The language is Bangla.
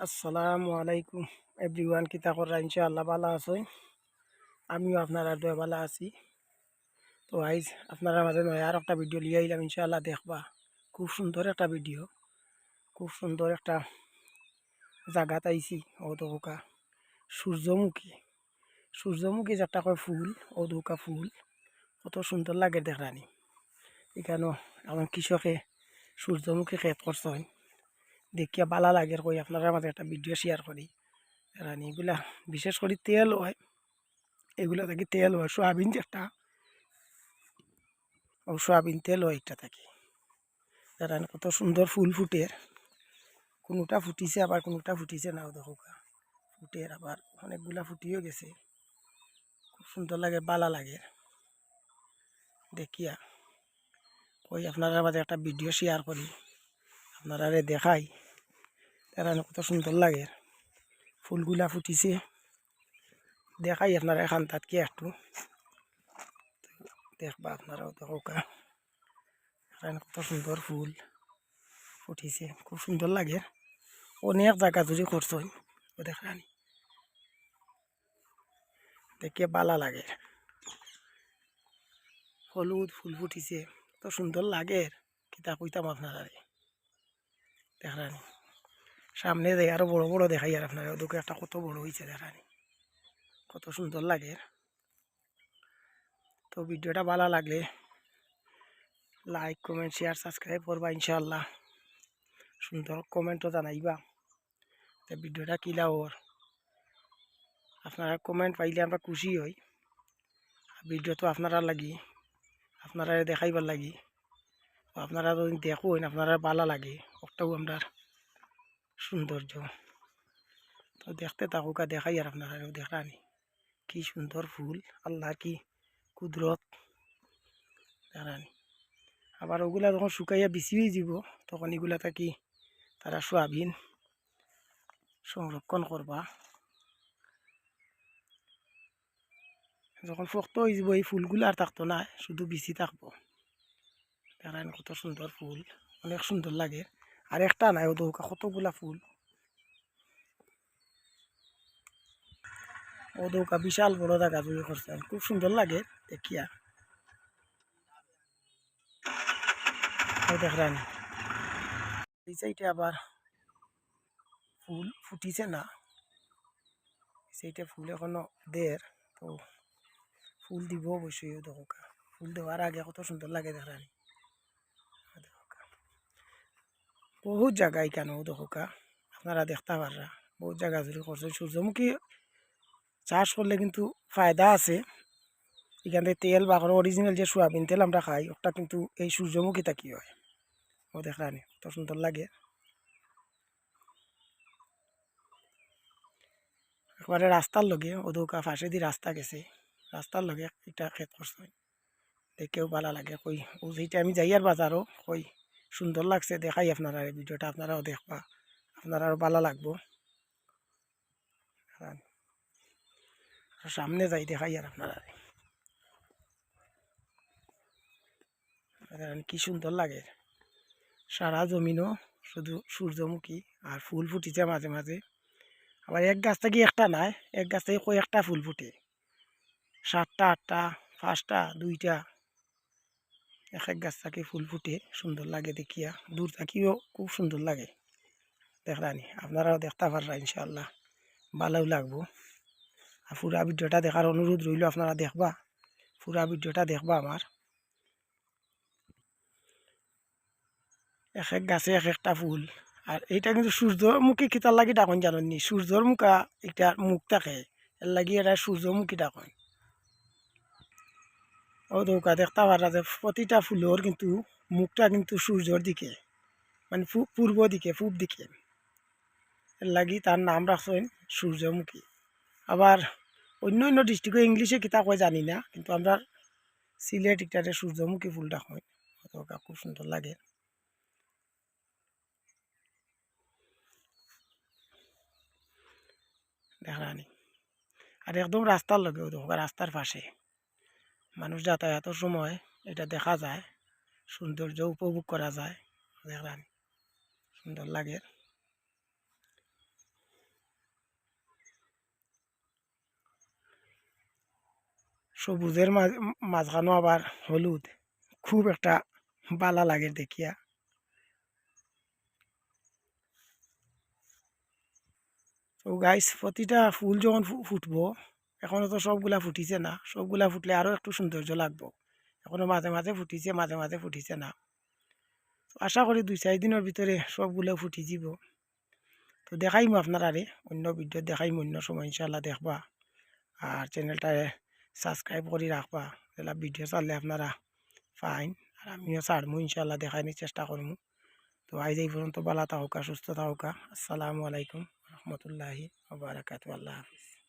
আসসালামু আলাইকুম এভরিওয়ান কিতা করা ইনশাআল্লাহ ভালো আছেন। আমিও আপনারা দয়া ভালো আছি। তো আইজ আপনারা মাঝে নয় আর একটা ভিডিও লিয়ে আইলাম, ইনশাআল্লাহ দেখবা। খুব সুন্দর একটা ভিডিও খুব সুন্দর একটা জায়গাত আইছি দোকা সূর্যমুখী। সূর্যমুখী যেটা কয় ফুল দোকা ফুল। কত সুন্দর লাগে দেখানি এখানেও আমার কৃষকে সূর্যমুখী খেত করছেন দেখিয়া ভালো লাগে কই, আপনারা মাঝে একটা ভিডিও শেয়ার করি। রানি এগুলা বিশেষ করে তেল হয়। এগুলো থাকি তেল হয়, সোয়াবিন যেটা। ও সোয়াবিন তেল হয় একটা থাকি। রানি কত সুন্দর ফুল ফুটে। কোনোটা ফুটিছে, আবার কোনোটা ফুটিছে না দেখো গা। ফুটের আবার অনেকগুলা ফুটিও গেছে। খুব সুন্দর লাগে, বালা লাগে। দেখিয়া। কই, আপনারা মাঝে একটা ভিডিও শেয়ার করি। আপনারা দেখাই। তারা কত সুন্দর লাগে। ফুলগুলা ফুটিছে। দেখাই আপনারা এখান তাতকে একটু দেখবা আপনারাও দেখা এখানে কত সুন্দর ফুল ফুটিছে। খুব সুন্দর লাগে। অনেক জায়গা জুড়ে করছেন ও দেখানি দেখে বালা লাগে। হলুদ ফুল ফুটিছে। তো সুন্দর লাগে। কিতা কইতাম আপনারা দেখানি সামনে দেয় আরও বড় বড় দেখাই আর আপনারা, ওদিকে একটা কত বড় হয়েছে দেখানি। কত সুন্দর লাগে। তো ভিডিওটা ভালো লাগলে লাইক কমেন্ট শেয়ার সাবস্ক্রাইব করবা ইনশাল্লাহ সুন্দর কমেন্টও জানাইবা তো ভিডিওটা কিলা ওর আপনারা কমেন্ট পাইলে আমরা খুশি হই। ভিডিও তো আপনারা লাগি, আপনারা দেখাইবার লাগি। আপনারা যদি দেখুন, আপনারা ভালো লাগে। ওটাও আমরা সৌন্দর্য। তো দেখতে থাকুকা দেখাই আর আপনারা দেখানি। কি সুন্দর ফুল আল্লাহ কি কুদরত। দেখানি। আবার ওগুলা যখন শুকাইয়া বিছিয়ে যাব, তখন এগুলা থাকি তারা সোয়াবিন সংরক্ষণ করবা। যখন শক্ত হয়ে যাব, এই ফুলগুলো আর থাকতো না, শুধু বিচি থাকব। দেখেন কত সুন্দর ফুল, অনেক সুন্দর লাগে। আর একটা নাই, ও কতগুলা ফুল? ও বিশাল বড় জায়গা জুড়ে করছেন খুব সুন্দর লাগে দেখিয়া। ও দেখলেন এই সাইডে আবার ফুল ফুটিছে না সেইটা ফুল এখনও দের তো ফুল দিব অবশ্যই দৌকা। ফুল দেওয়ার আগে কত সুন্দর লাগে দেখলেন বহুত জায়গা এখানে দোকা আপনারা দেখতে পাররা। বহুত জায়গা জুড়ে করছে সূর্যমুখী। চাষ করলে কিন্তু ফায়দা আছে। এখান থেকে তেল বা অরিজিনাল যে সোয়াবিন তেল আমরা খাই, ওটা কিন্তু এই সূর্যমুখীটা কি হয়? ও দেখলানি কত সুন্দর লাগে। একবারে রাস্তার লগে ও দৌকা ফাঁসে দিয়ে রাস্তা গেছে। রাস্তার লগে এটা খেত করছে। দেখেও ভালো লাগে কই। সেইটা আমি যাই আর বাজারও কই। সুন্দর লাগছে, দেখাই আপনারা এই ভিডিওটা, আপনারাও দেখবা আপনার আরও ভালো লাগবো। সামনে যাই, দেখাই আর আপনারা। কি সুন্দর লাগে। সারা জমিনও শুধু সূর্যমুখী আর ফুল ফুটিছে মাঝে মাঝে। আবার এক গাছ থেকে একটা নাই, এক গাছ থেকে কয়েকটা ফুল ফুটে। সাতটা, আটটা, পাঁচটা, দুইটা এক এক গাছ থাকে ফুল ফুটে সুন্দর লাগে দেখিয়া। দূর থাকিও খুব সুন্দর লাগে। দেখলানি, আপনারাও দেখতে পাররা ইনশাল্লাহ ভালোও লাগবো। আর পুরা ভিডিওটা দেখার অনুরোধ রইল, আপনারা দেখবা। পুরা ভিডিওটা দেখবা আমার। এক এক গাছে এক একটা ফুল। আর এইটা কিন্তু সূর্যমুখী কিতার লাগি ডাকন জানেননি। সূর্যর মুখা এটা মুখ থাকে। এর লাগি এটা সূর্যমুখী ডাকন। ও দেখতে পারা যে প্রতিটা ফুলের কিন্তু মুখটা কিন্তু সূর্যর দিকে মানে পূর্ব দিকে, পূব দিকে। লাগি তার নাম রাখছেন সূর্যমুখী। আবার অন্য অন্য ডিস্ট্রিক্টে ইংলিশে কিতা কয় জানি না, কিন্তু আমরা সিলেট ইটারে সূর্যমুখী ফুলটা হয়। খুব সুন্দর লাগে। দেখানি আর একদম রাস্তার লগে রাস্তার পাশে। মানুষ যাতায়াতের সময় এটা দেখা যায়, সৌন্দর্য উপভোগ করা যায়, দেখলাম, সুন্দর লাগে। সবুজের মাঝখানো আবার হলুদ, খুব একটা বালা লাগে দেখিয়া। তো গাইস, প্রতিটা ফুল যখন ফুটবো এখনও তো সবগুলা ফুটিছে না। সবগুলা ফুটলে আরও একটু সৌন্দর্য লাগবো। এখনও মাঝে মাঝে ফুটিছে, মাঝে মাঝে ফুটিছে না। তো আশা করি দুই চার দিনের ভিতরে সবগুলো ফুটি যাব। তো দেখাইমু আপনার আরে অন্য ভিডিও দেখাইম, অন্য সময় ইনশাল্লাহ দেখবা। আর চ্যানেলটারে সাবস্ক্রাইব করে রাখবা যেটা ভিডিও চাললে আপনারা ফাইন। আর আমিও ছাড়মু ইনশাল্লাহ দেখাইনি চেষ্টা করমু। তো আজ এই পর্যন্ত বালা থাকুকা সুস্থ থাকুকা। আসসালামু আলাইকুম, রহমতুল্লাহি বারাকাতু আল্লাহ হাফিজ।